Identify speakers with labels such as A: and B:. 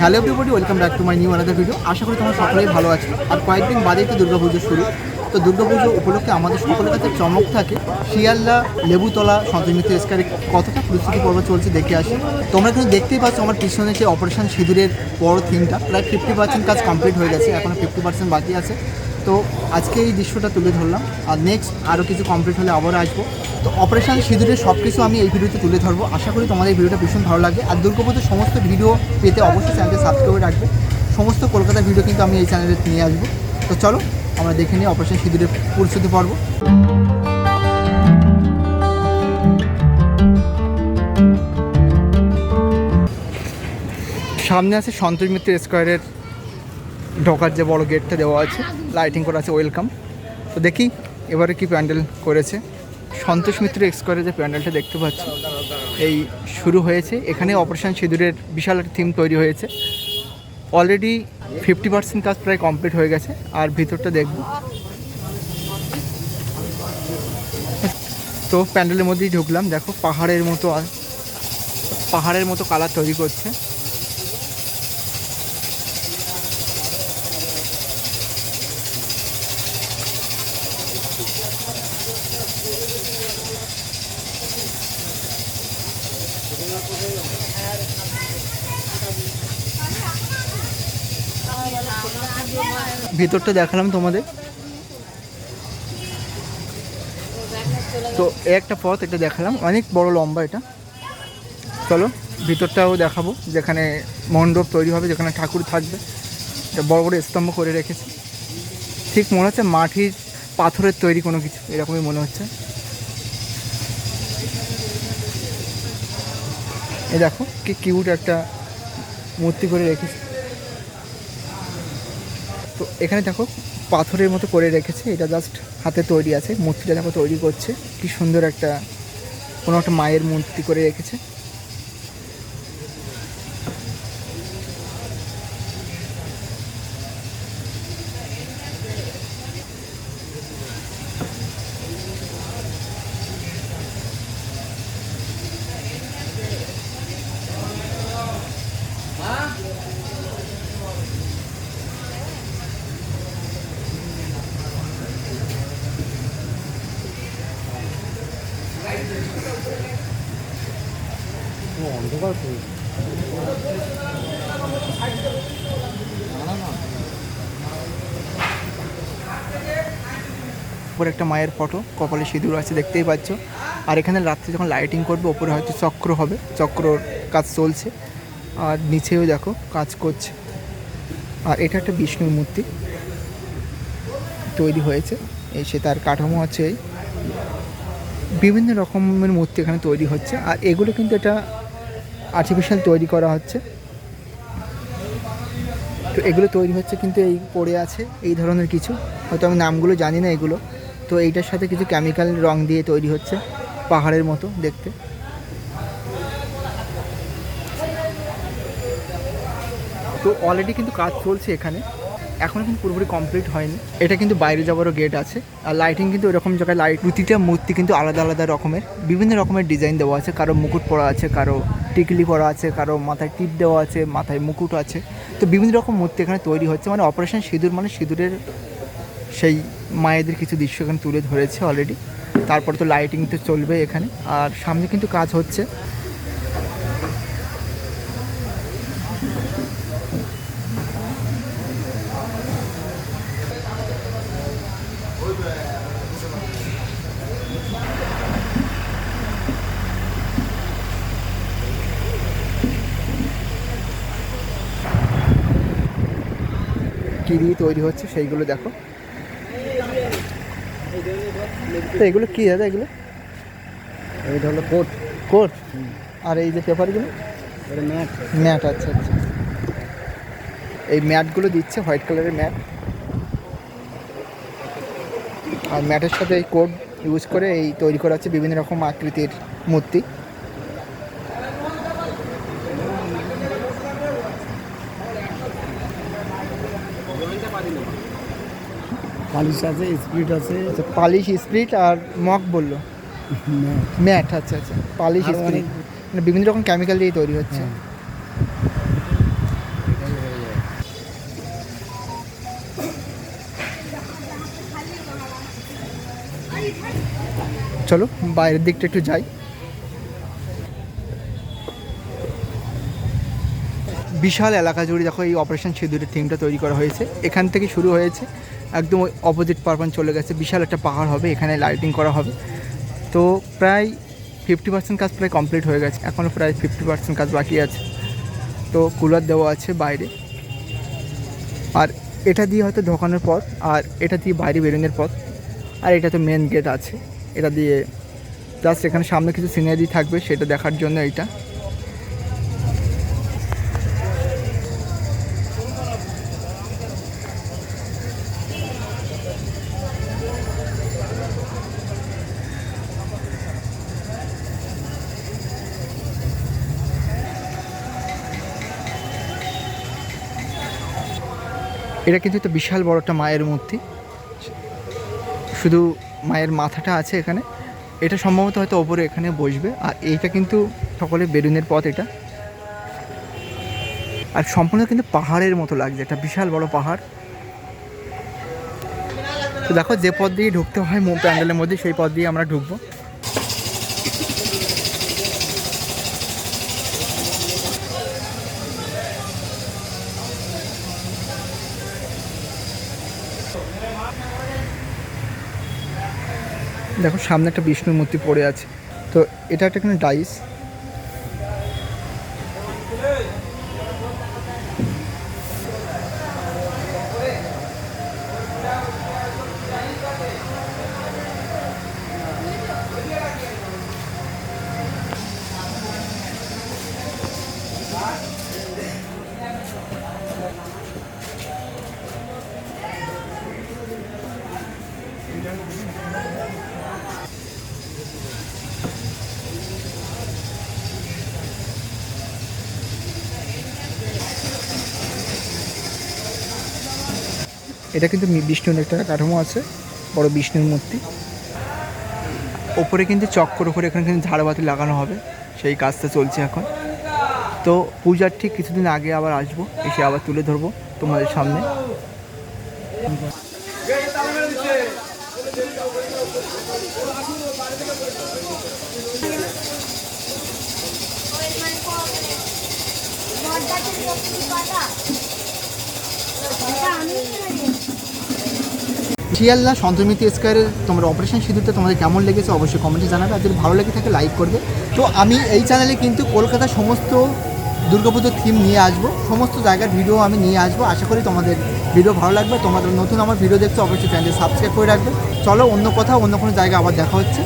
A: Hello everybody welcome back to my new আলাদা video আশা করি তোমার সকলেই ভালো আছে। আর কয়েকদিন বাদেই তো দুর্গাপুজো শুরু। তো দুর্গাপুজো উপলক্ষে আমাদের সকলের কাছে চমক থাকে। শিয়ালদা, লেবুতলা সন্তমিত্র স্কারে কতটা প্রস্তুতি পর্ব চলছে দেখে আসি। তোমরা কিন্তু দেখতেই পাচ্ছ আমার পিছনে যে অপারেশন সিঁদুরের বড় থিমটা প্রায় ফিফটি পার্সেন্ট কাজ কমপ্লিট হয়ে গেছে। এখনও ফিফটি পার্সেন্ট বাকি আছে। তো আজকে এই দৃশ্যটা তুলে ধরলাম। আর নেক্সট আরও কিছু কমপ্লিট হলে আবারও আসব। তো অপারেশন সিঁদুরের সব কিছু আমি এই ভিডিওতে তুলে ধরবো। আশা করি তোমাদের ভিডিওটা ভীষণ ভালো লাগে। আর দুর্গাপুজোর সমস্ত ভিডিও পেতে অবশ্যই চ্যানেলকে সাবস্ক্রাইব করে রাখবে। সমস্ত কলকাতার ভিডিও কিন্তু আমি এই চ্যানেলে নিয়ে আসব। তো চলো, আমরা দেখে নিই অপারেশন সিঁদুরের প্রস্তুতি পর্ব। সামনে আছে সন্তোষ মিত্র স্কোয়ারের ঢোকার যে বড় গেটটা দেওয়া আছে লাইটিং করা আছে ওয়েলকাম তো দেখি, এবারে কি প্যান্ডেল করেছে। সন্তোষ মিত্র স্কোয়ারে যে প্যান্ডেলটা দেখতে পাচ্ছি, এই শুরু হয়েছে। এখানে অপারেশন সিঁদুরের বিশাল একটা থিম তৈরি হয়েছে। অলরেডি ফিফটি পার্সেন্ট কাজ প্রায় কমপ্লিট হয়ে গেছে, আর ভিতরটা দেখব। তো প্যান্ডেলের মধ্যেই ঢুকলাম, দেখো, পাহাড়ের মতো আর- পাহাড়ের মতো কালার তৈরি করছে। ভিতরটা দেখালাম তোমাদের। তো একটা পথ, এটা দেখালাম। অনেক বড় লম্বা এটা। চলো, ভিতরটাও দেখাবো, যেখানে মণ্ডপ তৈরি হবে, যেখানে ঠাকুর থাকবে। এটা বড় বড় স্তম্ভ করে রেখেছে। ঠিক মনে হচ্ছে মাটির পাথরের তৈরি কোনো কিছু, এরকমই মনে হচ্ছে। এই দেখো, কি কিউট একটা মূর্তি করে রেখেছে। তো এখানে দেখো, পাথরের মতো করে রেখেছে, এটা জাস্ট হাতে তৈরি আছে, মূর্তিটা দেখো তৈরি করছে, কি সুন্দর একটা কোনো একটা মায়ের মূর্তি করে রেখেছে।
B: অন্ধকার করে
A: উপরে একটা মায়ের ফটো, কপালে সিঁদুর আছে দেখতেই পাচ্ছ। আর এখানে রাত্রে যখন লাইটিং করবে, ওপরে হয়তো চক্র হবে। চক্রর কাজ চলছে। আর নিচেও দেখো, কাজ করছে। আর এটা একটা বিষ্ণুর মূর্তি। তৈরি হয়েছে। এই সে তার কাঠামো আছে এই। বিভিন্ন রকমের মূর্তি এখানে তৈরি হচ্ছে। আর এগুলো কিন্তু এটা আর্টিফিশিয়াল তৈরি করা হচ্ছে। তো এগুলো তৈরি হচ্ছে কিন্তু এই পড়ে আছে, এই ধরনের কিছু। হয়তো আমি নামগুলো জানি না এগুলো। তো এইটার সাথে কিছু কেমিক্যাল রং দিয়ে তৈরি হচ্ছে, পাহাড়ের মতো দেখতে। তো অলরেডি কিন্তু কাজ চলছে এখানে। এখনও কিন্তু পুরোপুরি কমপ্লিট হয়নি। এটা কিন্তু বাইরে যাওয়ারও গেট আছে। আর লাইটিং কিন্তু এরকম জায়গায় লাইট প্রতিটা মূর্তি কিন্তু আলাদা আলাদা রকমের। বিভিন্ন রকমের ডিজাইন দেওয়া আছে। কারও মুকুট পরা আছে, কারও টিকলি পরা আছে, কারও মাথায় টিপ দেওয়া আছে, মাথায় মুকুট আছে। তো বিভিন্ন রকম মূর্তি এখানে তৈরি হচ্ছে। মানে অপারেশন সিঁদুর মানে সিঁদুরের সেই মায়েদের কিছু দৃশ্য এখানে তুলে ধরেছে অলরেডি তারপর তো লাইটিং তো চলবে এখানে। আর সামনে কিন্তু কাজ হচ্ছে। কী দিয়ে তৈরি হচ্ছে সেইগুলো দেখো। তো এগুলো কী দাদা এগুলো?
B: এইটা হলো কোট।
A: কোট। আর এই যে পেপারগুলো?
B: এটা ম্যাট।
A: ম্যাট আচ্ছা আচ্ছা। এই ম্যাটগুলো দিচ্ছে হোয়াইট কালারের ম্যাট। আর ম্যাটের সাথে এই কোড ইউজ করে এই তৈরি করা হচ্ছে বিভিন্ন রকম আকৃতির মূর্তি।
B: পালিশ আছে স্পিড আছে।
A: আচ্ছা পালিশ স্প্রিট আর মক বলল।
B: ম্যাট।
A: আচ্ছা আচ্ছা পালিশ স্প্রিট। মানে বিভিন্ন রকম কেমিক্যাল দিয়ে তৈরি হচ্ছে। চলো, বাইরের দিকটা একটু যাই। বিশাল এলাকা জুড়ে দেখো এই অপারেশন সিঁদুরের থিমটা তৈরি করা হয়েছে। এখান থেকে শুরু হয়েছে, একদম ওই অপোজিট পারপান চলে গেছে। বিশাল একটা পাহাড় হবে, এখানে লাইটিং করা হবে। তো প্রায় ফিফটি পার্সেন্ট কাজ প্রায় কমপ্লিট হয়ে গেছে। এখনও প্রায় ফিফটি পার্সেন্ট কাজ বাকি আছে। তো কুলার দেওয়া আছে বাইরে। আর এটা দিয়ে হয়তো ঢোকানোর পথ আর এটা দিয়ে বাইরে বেরোনোর পথ আর এটা তো মেন গেট আছে। এটা দিয়ে জাস্ট এখানে সামনে কিছু সিনারি থাকবে, সেটা দেখার জন্য এইটা। এটা কিন্তু একটা বিশাল বড় একটা মায়ের মূর্তি। শুধু মায়ের মাথাটা আছে এখানে। এটা সম্ভবত হয়তো ওপরে এখানে বসবে। আর এইটা কিন্তু সকলে বেরুনের পথ এটা। আর সম্পূর্ণ কিন্তু পাহাড়ের মতো লাগছে। একটা বিশাল বড় পাহাড়। তো দেখো, যে পথ দিয়ে ঢুকতে হয় প্যান্ডেলের মধ্যে, সেই পথ দিয়ে আমরা ঢুকবো। দেখো সামনে একটা বিষ্ণুর মূর্তি পড়ে আছে। তো এটা একটা এখানে ডাইস। এটা কিন্তু বিষ্ণুর একটা কাঠামো আছে, বড় বিষ্ণুর মূর্তি। ওপরে কিন্তু চক্কর, ওপরে এখানে কিন্তু ঝাড়বাতি লাগানো হবে, সেই কাজটা চলছে এখন। তো পূজার ঠিক কিছুদিন আগে আবার আসব, এসে আবার তুলে ধরবো তোমাদের সামনে। শিয়ালদা সন্তর্মিতি স্কোয়ারের তোমার অপারেশন সিঁদুরটা তোমাদের কেমন লেগেছে অবশ্যই কমেন্টে জানাবে। আর যদি ভালো লেগে থাকে লাইক করবে। তো আমি এই চ্যানেলে কিন্তু কলকাতার সমস্ত দুর্গাপুজোর থিম নিয়ে আসব। সমস্ত জায়গার ভিডিও আমি নিয়ে আসব। আশা করি তোমাদের ভিডিও ভালো লাগবে। তোমাদের নতুন আমার ভিডিও দেখতে অবশ্যই চ্যানেল সাবস্ক্রাইব করে রাখবে। চলো অন্য কোথাও, অন্য কোনো জায়গায় আবার দেখা হচ্ছে।